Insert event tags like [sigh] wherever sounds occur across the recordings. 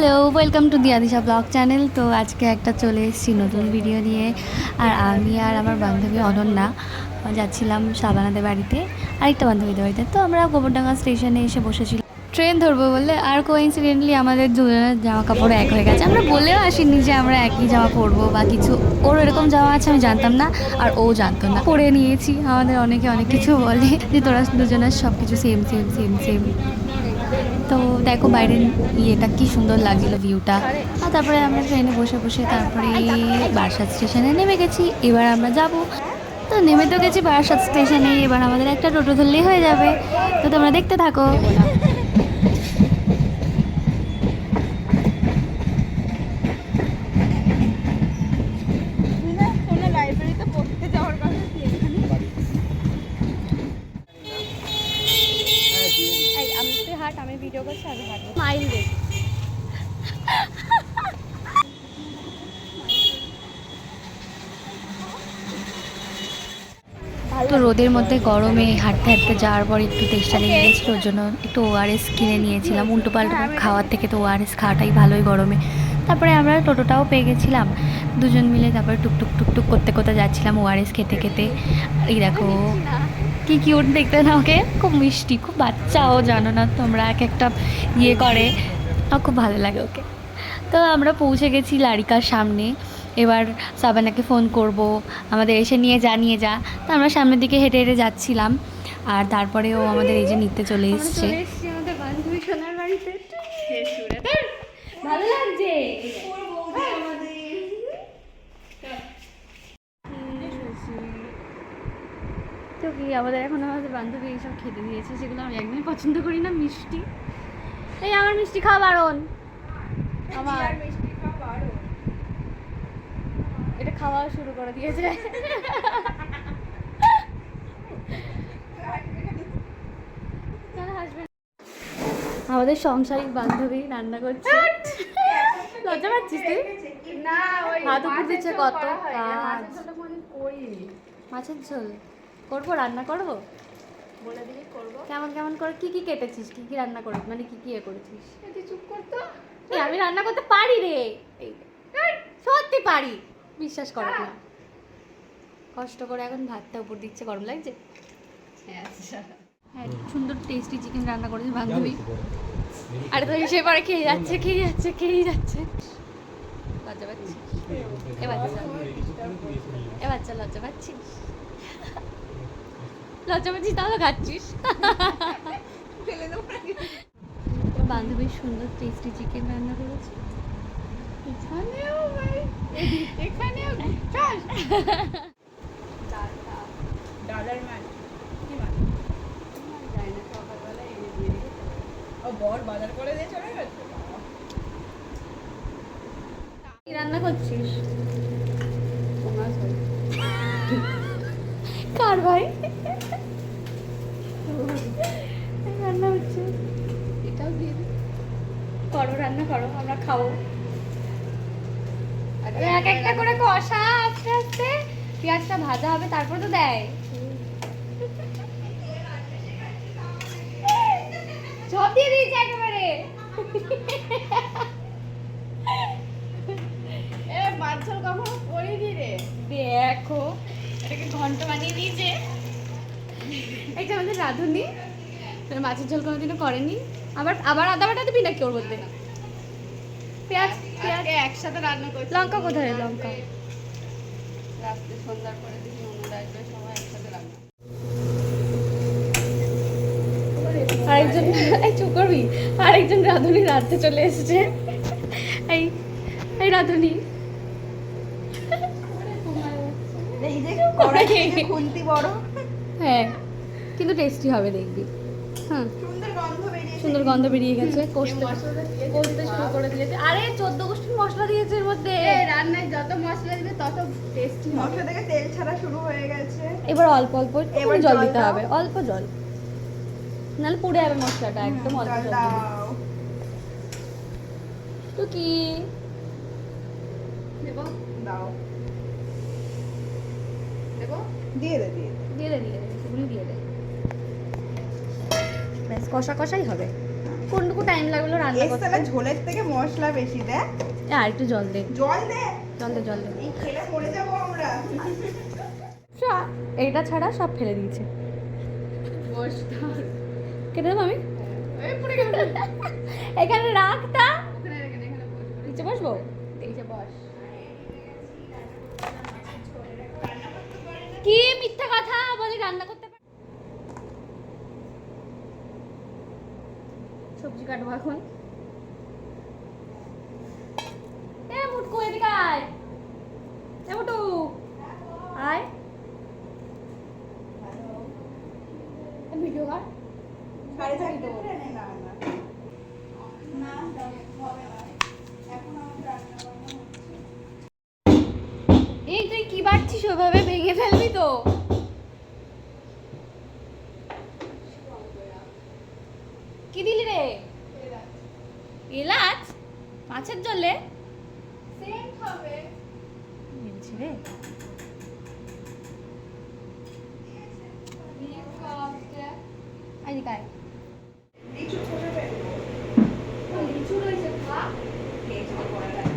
Hello welcome to the Adisha blog channel তো আজকে একটা চলে এসেছি নতুন ভিডিও নিয়ে। আর আমি আর আমার বান্ধবী অনন্যা যাচ্ছিলাম সাবানাদের বাড়িতে, আরেকটা বান্ধবীদের বাড়িতে। তো আমরা গোবরডাঙ্গা স্টেশনে এসে বসেছিলাম। ট্রেন ধরবো বলে আর কোইন্সিডেন্টলি আমাদের দুজনের জামা কাপড় এক হয়ে গেছে। আমরা বলেও আসিনি যে আমরা একই জামা পরবো বা কিছু। ওর এরকম জামা আছে, আমি জানতাম না, আর ও জানতো না। পরে নিয়েছি। আমাদের অনেকে অনেক কিছু বলে যে তোরা দুজনের সব কিছু সেম সেম সেম সেম তো দেখো বাইরের ইয়েটা কি সুন্দর লাগছিল ভিউটা। আর তারপরে আমরা ট্রেনে বসে বসে তারপরে বারাসাত স্টেশনে নেমে গেছি, এবার আমরা যাব। তো নেমে তো গেছি বারাসাত স্টেশনে এবার আমাদের একটা টোটো ধরলেই হয়ে যাবে। তো তোমরা দেখতে থাকো লাইব্রেরিতে পড়তে যাওয়ার কথা কি এখানে এই আমি তুই হাট আমি ভিডিও করছি আমি হাঁটবো। স্মাইল দে তো রোদের মধ্যে গরমে হাঁটতে হাঁটতে যাওয়ার পর একটু তেষ্টা লেগে গেছিল ওর জন্য একটু ওআরএস কিনে নিয়েছিলাম। উল্টো পাল্টো খাওয়ার থেকে তো ওআরএস খাওয়াটাই ভালোই গরমে। তারপরে আমরা টোটোটাও পেয়ে গেছিলাম। দুজন মিলে তারপরে টুকটুক টুকটুক করতে করতে যাচ্ছিলাম ওআরএস খেতে খেতে। এই দেখো কি কিউট দেখতে না ওকে? খুব মিষ্টি খুব বাচ্চাও জানো না তোমরা এক একটা ইয়ে করে। আমার খুব ভালো লাগে ওকে। তো আমরা পৌঁছে গেছি লারিকার সামনে। এবার সাবানাকে ফোন করব আমাদের এসে নিয়ে যা নিয়ে যা। তো আমরা সামনের দিকে হেঁটে হেঁটে যাচ্ছিলাম। আর তারপরে ও আমাদের এই যে নিতে চলে এসছে। আমাদের বান্ধবী সোনার বাড়িতে। ভালো লাগছে? তো কি আমাদের এখন আমাদের বান্ধবী এইসব খেতে দিয়েছে সেগুলো আমি একদমই পছন্দ করি না মিষ্টি। এই আমার মিষ্টি খাওয়া বারণ। আমার। এটা খাওয়া শুরু করে দিয়েছে। আমাদের সংসারিক বান্ধবী রান্না করছে। লজ্জা পাচ্ছিস তুই? না ওই হাত উপর দিচ্ছে কত কাজ। মাছের ঝোল? করব রান্না করব? বলে দিবি করব। কেমন কেমন করে কি কি কেটেছিস? কি কি রান্না করিস? মানে কি কি এ করেছিস? তুই চুপ করতো আমি রান্না করতে পারি রে। সত্যি পারি। বিশ্বাস করো না। কষ্ট করে এখন ভাতটা উপর দিচ্ছে গরম লাগছে। আচ্ছা। হ্যাঁ সুন্দর টেস্টি চিকেন রান্না করেছে বান্ধবী। আরে তো এসে পরে খেয়ে যাচ্ছে খেয়ে যাচ্ছে খেয়েই যাচ্ছে। লজ্জা পাচ্ছি এ বাচ্চা এ বাচ্চা লজ্জা পাচ্ছিস? লজ্জা পাচ্ছিস তাহলে খাচ্ছিস। ফেলে দেবো নাকি? বান্ধবী সুন্দর টেস্টি চিকেন রান্না করেছে? এখানেও ভাই এখানেও। চল। ডালার মাছ। কি মাছ? জানি না সকালবেলা এনে দিয়ে ও বর বাজার করে দিয়ে চলে গেছে? কি রান্না করছিস? কার ভাই রান্না হচ্ছে এটাও দিয়ে দিই করো রান্না আমরা এক একটা করে কষা আস্তে আস্তে পেঁয়াজটা ভাজা হবে তারপর তো দেয়। সব দিয়ে দিয়েছে একেবারে। এ মাছ ঝোল কখনো করিনি রে। দেখো এটাকে ঘন্ট বানিয়ে দিয়েছে। এটা আমাদের রাঁধুনি মাছের ঝোল কোনোদিনও করেনি। আবার আবার আদা বাটা দিবি নাকি ওর মধ্যে পেঁয়াজ পেঁয়াজ। একসাথে রান্না করছি। লঙ্কা কোথায়? লঙ্কা। রাত্রে সন্ধ্যার পরে দেখি ননদ আসবে সবাই একসাথে রান্না। আরেকজন এই চুপ করবি? আরেকজন রাঁধুনি রাঁধতে চলে এসেছে। এই এই রাঁধুনি। খুন্তি বড়। হ্যাঁ কিন্তু টেস্টি হবে দেখবি। হ্যাঁ সুন্দর গন্ধ বেরিয়ে গেছে কষতে। কষতে শুরু করে দিয়েছে। আরে চোদ্দ গোষ্ঠীর মশলা দিয়েছে এর মধ্যে। রান্নায় যত মশলা দিবে তত টেস্টি মশলা থেকে তেল ছাড়া শুরু হয়ে গেছে। এবার অল্প অল্প একটু এবার জল দিতে হবে অল্প জল। নাহলে পুড়ে যাবে মশলাটা একদম অল্প জল তো কি? দেবো? দাও। দেবো? দিয়ে দে দিয়ে দে। দিয়ে দে দিয়ে দে দিয়ে দে। কষা কষাই হবে। কোনটুকু টাইম লাগল রান্না করতে? ঝোলের থেকে মশলা বেশি এ, আর একটু জল দে। জল দে। জল দে জল দে। এই খেলে মরে যাব আমরা। সা- ছাড়া সব ফেলে দিয়েছে। কেটে দেবো আমি? এখানে রাখতা নিচে বসবো? কি মিথ্যা কথা বলি রান্না করতে পার সবজি কাটবো এখন। এ মুটকু এদিকে আয়। এ মুটু। আয়। ভিডিও কর সাড়ে চারটে করে না না না হবে না। এখন আমার রান্না বান্না হচ্ছে। এই তুই কি বাড়ছিস ওভাবে ভেঙে ফেলবি তো কি দিলি রে এলাচ মাছের জলে? মিলছে রে। এদিকে আয়। লিচু ছোট ফেলব লিচু পরে রাখ।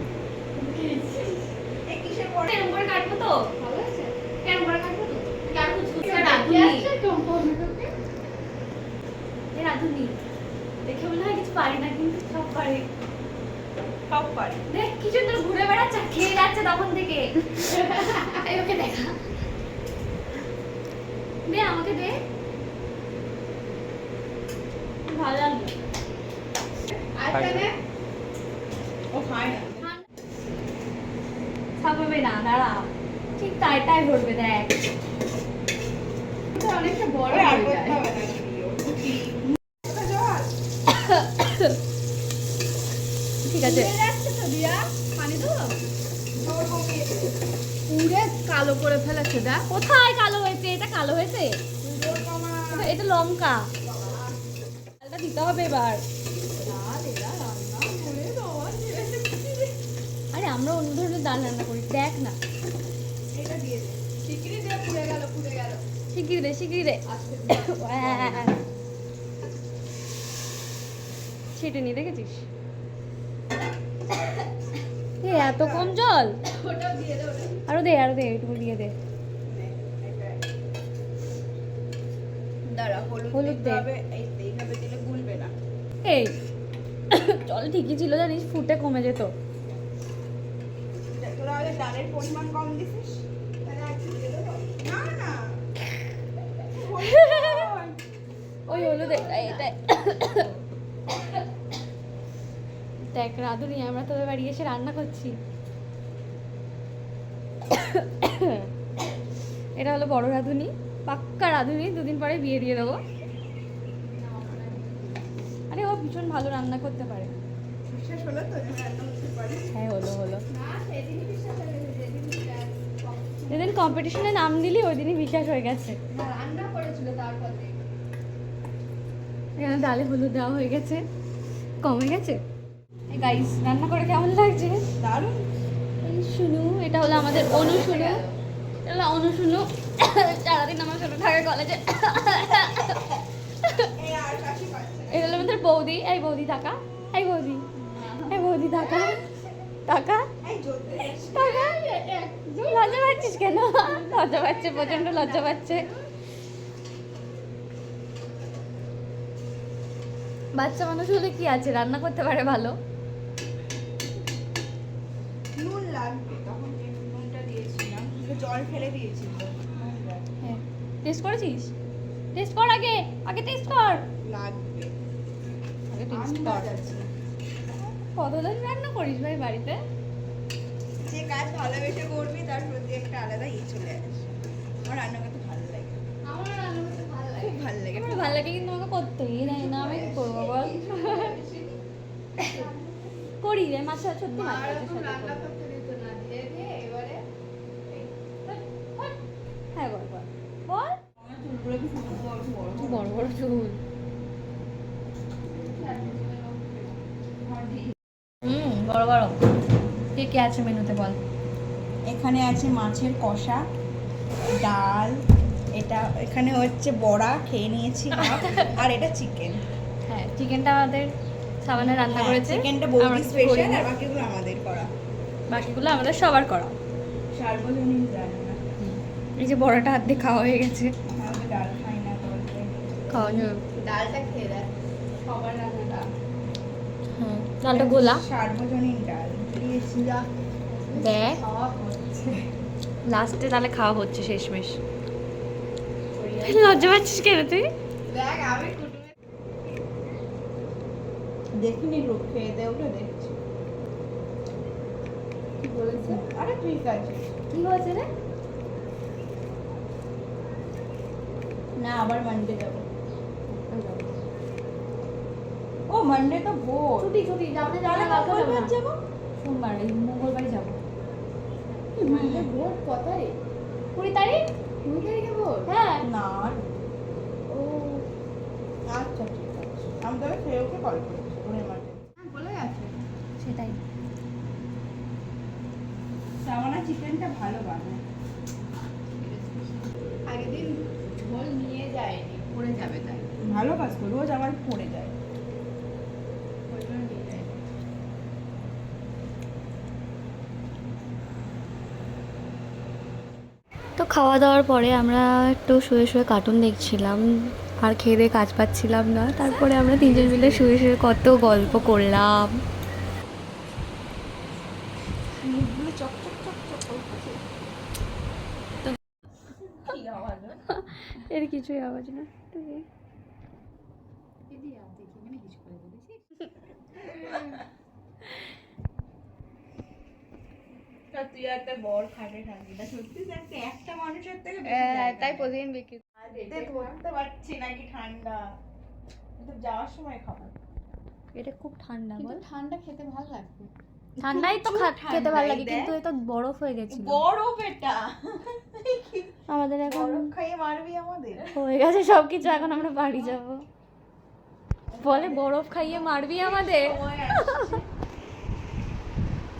এ কিসের পরে এরম করে কাটবো তো? এরম করে কাটবো তো? কার কুচকুচ করে এ রাঁধুনি। দেখে মনে হয় কিছু পারি না কিন্তু সব পারি। সব পারি। দেখ কি সুন্দর ঘুরে বেড়াচ্ছে খেয়ে যাচ্ছে তখন থেকে। এই ওকে দেখা। দে আমাকে দে। ভালো লাগল। ও খায় না। ছাপাবে না দাঁড়া। ঠিক তাই তাই ধরবে দেখ। অনেকটা বড় আর করতে হবে না ভিডিও কি ওটা জল ঠিক আছে। পুরে কালো করে ফেলেছে দেখ। কোথায় কালো হয়েছে? এটা কালো হয়েছে? এটা- লঙ্কা। চালটা দিতে হবে এবার। আরে আমরা অন্য ধরনের ডাল রান্না করি। দেখ না। শিগগিরি দে। শিগগিরি দে ছেটে নি দেখেছিস? এত কম জল? আরও দে আরও দে একটু দিয়ে দে। হলুদ দে। এই জল ঠিকই ছিল জানিস ফুটে কমে যেত। পরিমাণ কম দিছিস না না। [laughs] ওই হলুদ এটা দেখ রাধুনি আমরা তোদের বাড়ি এসে রান্না করছি। এটা হলো বড় রাধুনি পাক্কা রাধুনি দুদিন পরে বিয়ে দিয়ে দেবো। আরে ও ভীষণ ভালো রান্না করতে পারে। বিশ্বাস হলো তো? যে রান্না করতে পারি হ্যাঁ হলো হলো। না সেদিনই বিশ্বাস হলো যেদিন কম্পিটিশনে নাম দিলি ওই দিনই বিশ্বাস হয়ে গেছে। রান্না করেছিল তারপর এখানে ডালে হলুদ দেওয়া হয়ে গেছে। কমে গেছে? গাইস রান্না করে কেমন লাগছে? দারুণ। শুনু এটা হলো আমাদের অনু শুনু এটা হলো অনু শুনু সারাদিন আমার সাথে থাকে কলেজে এটা হলো আমাদের বৌদি। এই বৌদি টাকা এই বৌদি। এই বৌদি টাকা টাকা টাকা লজ্জা পাচ্ছিস কেন? লজ্জা পাচ্ছে প্রচণ্ড লজ্জা পাচ্ছে। বাচ্চা মানুষ হলে কি আছে? রান্না করতে পারে ভালো। লাগবে তখন যে নুনটা দিয়েছিলাম তো জল ফেলে দিয়েছি তো হ্যাঁ টেস্ট করেছিস? টেস্ট কর আগে আগে টেস্ট কর। লাগবে। আগে টেস্ট কর। কতদিন রান্না করিস ভাই বাড়িতে? যে কাজ ভালোবেসে করবি তার প্রতি একটা আলাদা ইয়ে চলে আসে। আমার রান্না করতে ভালো লাগে। খুব ভালো লাগে। আমার ভালো লাগে কিন্তু আমাকে করতেই দেয় না। আমি কি করব বল? [laughs] করি রে মাছ সত্যি মাছ হ্যাঁ বল বল বল আমার চুলগুলো কি সুন্দর বড় বড় বড় হুম বড় বড়। কে কে আছে মেনুতে বল। এখানে আছে মাছের কষা ডাল এটা এখানে হচ্ছে বড়া খেয়ে নিয়েছি আর এটা চিকেন। হ্যাঁ চিকেনটা আমাদের সাবানে রান্না করেছে। চিকেনটা বৌদি স্পেশাল। আর বাকিগুলো আমাদের করা। বাকিগুলো আমাদের সবার করা। সার্বজনীন রান্না এই যে বড়টা হাত দিয়ে খাওয়া হয়ে গেছে আমি ডাল খাই না বলতে খাওয়া ডালটা খেয়ে দেখ সবার রান্নাটা হ্যাঁ ডালটা গোলা? সার্বজনীন ডাল দেখ। লাস্টে তাহলে খাওয়া হচ্ছে শেষমেশ। [laughs] লজ্জা পাচ্ছিস কেন তুই? দেখ আমি দেখিনি রূপ খেয়ে দে ওটা দেখছি। কি বলেছে? আরে ঠিক আছে। কি হয়েছে রে? না আবার মানডে যাব। ও মানডে তো ভোর। ছুটি ছুটি যাব তাহলে মঙ্গলবার যাব। সোমবার এই মঙ্গলবারই যাব। মানডে ভোর কত তারিখ কুড়ি তারিখ? কুড়ি তারিখে ভোর? হ্যাঁ। না ও আচ্ছা ঠিক আছে। আমি তবে সেওকে কল করেছি ওরে হ্যাঁ বলে গেছে। সেটাই। সামানা চিকেনটা ভালো বানায়। আগের দিন ঝোল নিয়ে যায়নি পড়ে যাবে তাই। ভালো কাজ করি রোজ আমার পড়ে যায় ওই জন্য নিয়ে যায়নি তো খাওয়া দাওয়ার পরে আমরা একটু শুয়ে শুয়ে কার্টুন দেখছিলাম, আর খেয়ে দিয়ে কাজ পাচ্ছিলাম না। তারপরে আমরা তিনজন মিলে শুয়ে শুয়ে কত গল্প করলাম। এর কিছুই আওয়াজ না দিদি আর দেখি মানে কিছু করে বলেছি তা তুই একটা বড় খাটে থাকবি না সত্যি একটা একটা মানুষের থেকে বেশি হ্যাঁ, তাই প্রতিদিন বিক্রি ধরতে পারছি নাকি ঠান্ডা। কিন্তু যাওয়ার সময় খাব এটা খুব ঠান্ডা বল। ঠান্ডা খেতে ভালো লাগবে। ঠান্ডাই তো খেতে ভালো লাগে কিন্তু। বরফ হয়ে গেছিল। বরফ এটা। আমাদের এখন বরফ খাইয়ে মারবি আমাদের। হয়ে গেছে সব কিছু এখন আমরা বাড়ি যাব। বলে বরফ খাইয়ে মারবি আমাদের।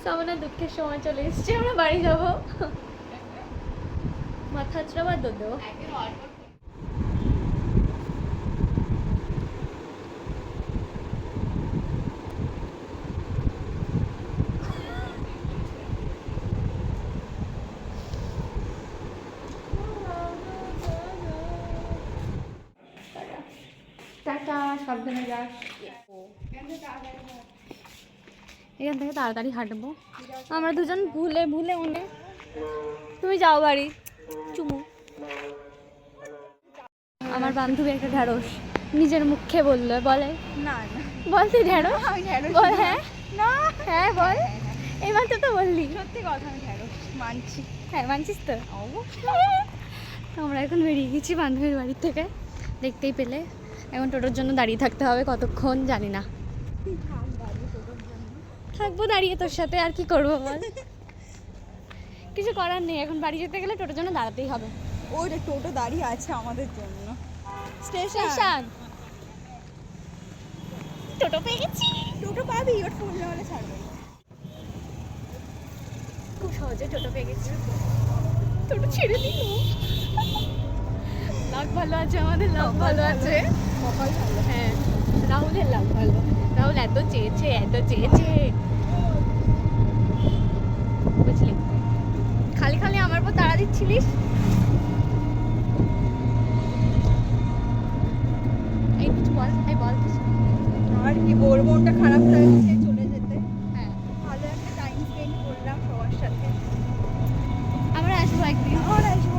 সামনে দুঃখের সময় চলে এসেছে আমরা বাড়ি যাব। মাথা চড়াবার দোদো সাবধানে যাস। এখান থেকে তাড়াতাড়ি হাঁটবো। আমরা দুজন ভুলে ভুলে উনে তুমি যাও বাড়ি। চুমু। আমার বান্ধবী একটা ঢ্যাঁড়স। নিজের মুখে বলল বলে? না না। বল তুই ঢ্যাঁড়স? বল হ্যাঁ? না। হ্যাঁ বল। এবার তো তো বললি। সত্যি কথা আমি ঢ্যাঁড়স মানছি। হ্যাঁ মানছিস তো? আমরা এখন বেরিয়ে গেছি বান্ধবীর বাড়ির থেকে। দেখতেই পেলে। এখন টোটোর জন্য দাঁড়িয়ে থাকতে হবে কতক্ষণ জানি না। থাকব দাঁড়িয়ে তোর সাথে আর কি করব বল? কিছু করার নেই এখন বাড়ি যেতে গেলে টোটোর জন্য দাঁড়াতেই হবে। ওই যে টোটো দাঁড়িয়ে আছে আমাদের জন্য। স্টেশন? টোটো পেয়ে গেছি। টোটো পাবি ওর ফোন নেওয়ালে ছাড়বে। না। খুব সহজে টোটো পেয়ে গেছি। টোটো ছেড়ে দিল লাভ ভালো আছে আমাদের লাভ ভালো আছে। হ্যাঁ রাহুলের লাভ ভালো। রাহুল এত চেয়েছে এত চেয়েছে বুঝলি? খালি খালি আমার উপর তাড়া দিচ্ছিলিস? এই কিছু বল এই বল কিছু। আর কি ওর মনটা খারাপ লাগছে চলে যেতে। হ্যাঁ। ভালো একটা টাইম স্পেন্ড করলাম সবার সাথে। আমরা আসব একদিন। আসব।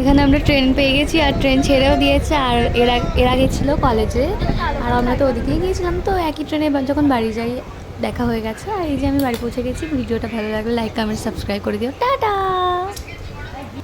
এখানে আমরা ট্রেন পেয়ে গেছি আর ট্রেন ছেড়েও দিয়েছে আর এর এর আগে ছিল কলেজে আর আমরা তো ওদিকেই গিয়েছিলাম, তো একই ট্রেনে যখন বাড়ি যাই, দেখা হয়ে গেছে। আর এই যে আমি বাড়ি পৌঁছে গেছি, ভিডিওটা ভালো লাগলে লাইক কমেন্ট সাবস্ক্রাইব করে দিও। টাটা!